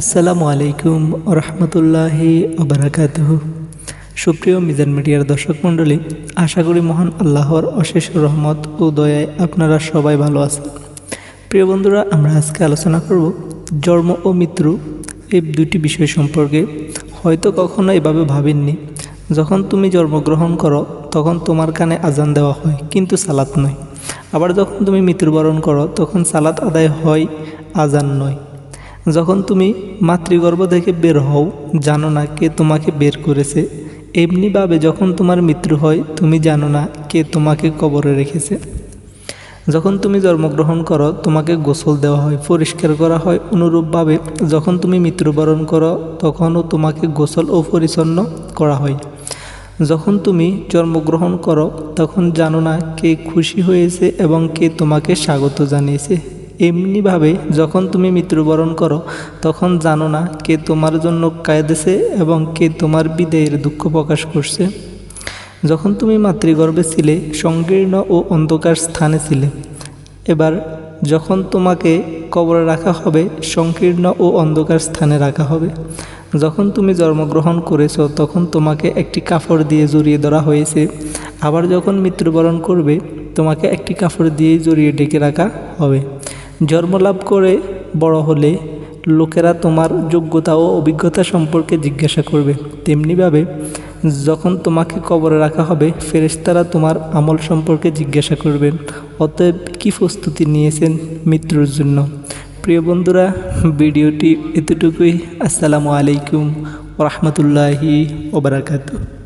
আসসালামু আলাইকুম রহমতুল্লাহি ওবরাকাত সুপ্রিয় মিজান মিডিয়ার দর্শক মণ্ডলী, আশা করি মহান আল্লাহর অশেষ রহমত ও দয়ায় আপনারা সবাই ভালো আছেন। প্রিয় বন্ধুরা, আমরা আজকে আলোচনা করব জন্ম ও মৃত্যু এই দুটি বিষয় সম্পর্কে। হয়তো কখনো এভাবে ভাবেননি, যখন তুমি জন্মগ্রহণ করো, তখন তোমার কানে আজান দেওয়া হয়, কিন্তু সালাত নয়। আবার যখন তুমি মৃত্যুবরণ করো, তখন সালাত আদায় হয় আজান নয়। যখন তুমি মাতৃগর্ভ থেকে বের হও, জানো না কে তোমাকে বের করেছে। এমনিভাবে যখন তোমার মৃত্যু হয়, তুমি জানো না কে তোমাকে কবরে রেখেছে। যখন তুমি জন্মগ্রহণ করো, তোমাকে গোসল দেওয়া হয়, পরিষ্কার করা হয়। অনুরূপভাবে যখন তুমি মৃত্যুবরণ করো, তখনও তোমাকে গোসল ও পরিচ্ছন্ন করা হয়। যখন তুমি জন্মগ্রহণ করো, তখন জানো না কে খুশি হয়েছে এবং কে তোমাকে স্বাগত জানিয়েছে। এমনিভাবে যখন তুমি মৃত্যুবরণ করো, তখন জানো না কে তোমার জন্য কায়দেছে এবং কে তোমার বিদায়ের দুঃখ প্রকাশ করছে। যখন তুমি মাতৃগর্ভে ছিলে, সংকীর্ণ ও অন্ধকার স্থানে ছিলে। এবার যখন তোমাকে কবরে রাখা হবে, সংকীর্ণ ও অন্ধকার স্থানে রাখা হবে। যখন তুমি জন্মগ্রহণ করেছ, তখন তোমাকে একটি কাপড় দিয়ে জড়িয়ে ধরা হয়েছে। আবার যখন মৃত্যুবরণ করবে, তোমাকে একটি কাপড় দিয়ে জড়িয়ে ডেকে রাখা হবে। জন্মলাভ করে বড় হলে লোকেরা তোমার যোগ্যতা ও অভিজ্ঞতা সম্পর্কে জিজ্ঞাসা করবে। তেমনিভাবে যখন তোমাকে কবরে রাখা হবে, ফেরেশতারা তোমার আমল সম্পর্কে জিজ্ঞাসা করবেন অতএব কী প্রস্তুতি নিয়েছেন মৃত্যুর জন্য? প্রিয় বন্ধুরা, ভিডিওটি এতটুকুই। আসসালামু আলাইকুম রহমতুল্লাহি ওবরাকাতু